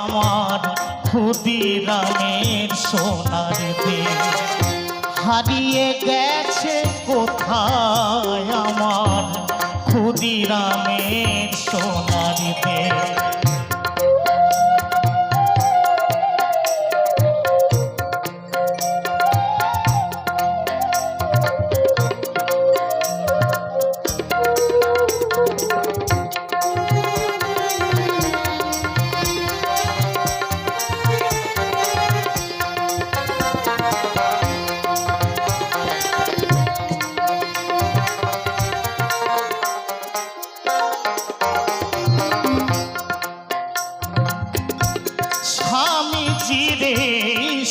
আমার ক্ষুদিরামের সোনার দেশ হারিয়ে গেছে কোথায় আমার ক্ষুদিরামের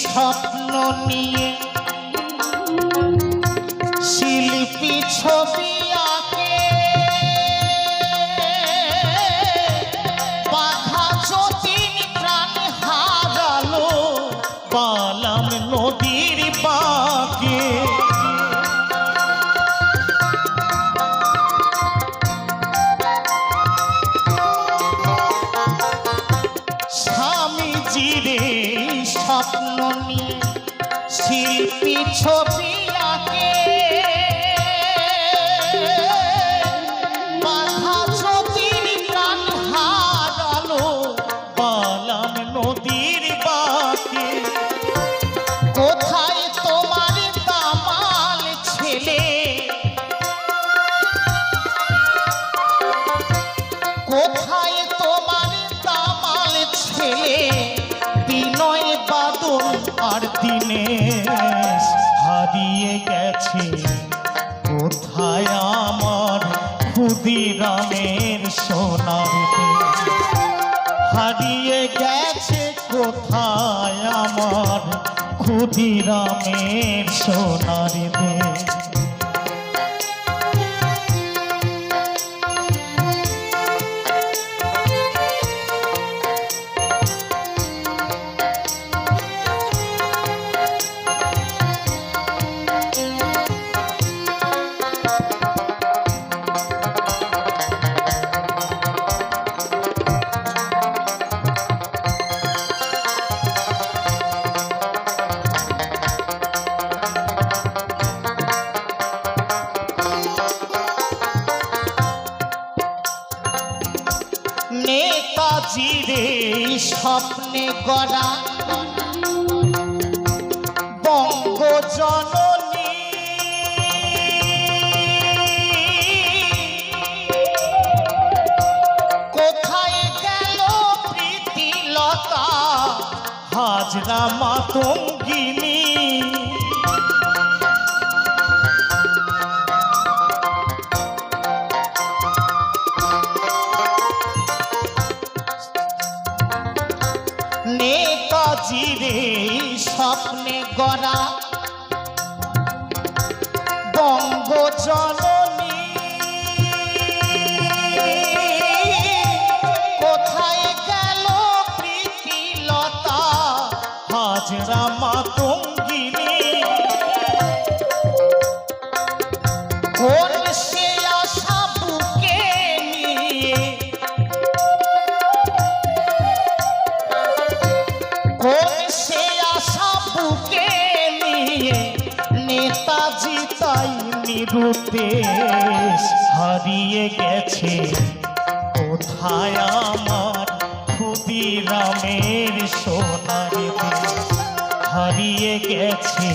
স্বপ্ন নিয়ে। শিল্পী ছবি যতীন প্রাণ নদীর বাঁকে স্বামী জিরে স্বপ্ন নিয়ে শিল্পী ছবি আঁকে। বাধা যতীন প্রাণ হারালো পালাম নদীর বাঁকে। কোথায় তোমার দামাল ছেলে? কোথায় তোমার দামাল ছেলে? ক্ষুদিরামের সোনার দেশ? হারিয়ে গেছে কোথায় আমার ক্ষুদিরামের সোনার নেতাজিরে স্বপ্নে গড়া। বঙ্গ জননী কোথায় গেল প্রীতিলতা? হাজরা মাতঙ্গিনী। স্বপ্নে গড়া। বঙ্গ জননী কোথায় গেল প্রীতিলতা? হাজরা মাতঙ্গিনী। কোন নিরুদ্দেশ হারিয়ে গেছে। কোথায় আমার ক্ষুদিরামের সোনার দেশ? হারিয়ে গেছে।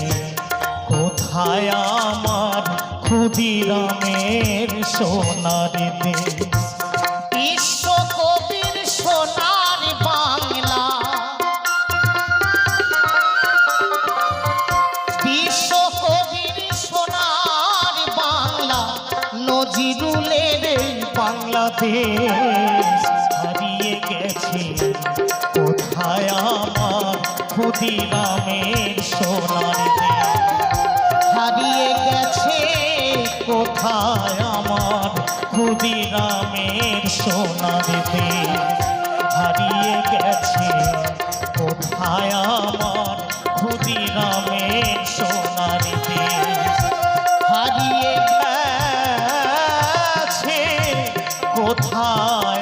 কোথায় আমার ক্ষুদিরামের সোনার দেশ? বাংলাদেশ হারিয়ে গেছে কোথায় আমার? ক্ষুদিরামের সোনার দেশ হারিয়ে গেছে কোথায় আমার? ক্ষুদিরামের সোনার দেশ হারিয়ে গেছে কোথায় আমার ক্ষুদিরামের কোথায়?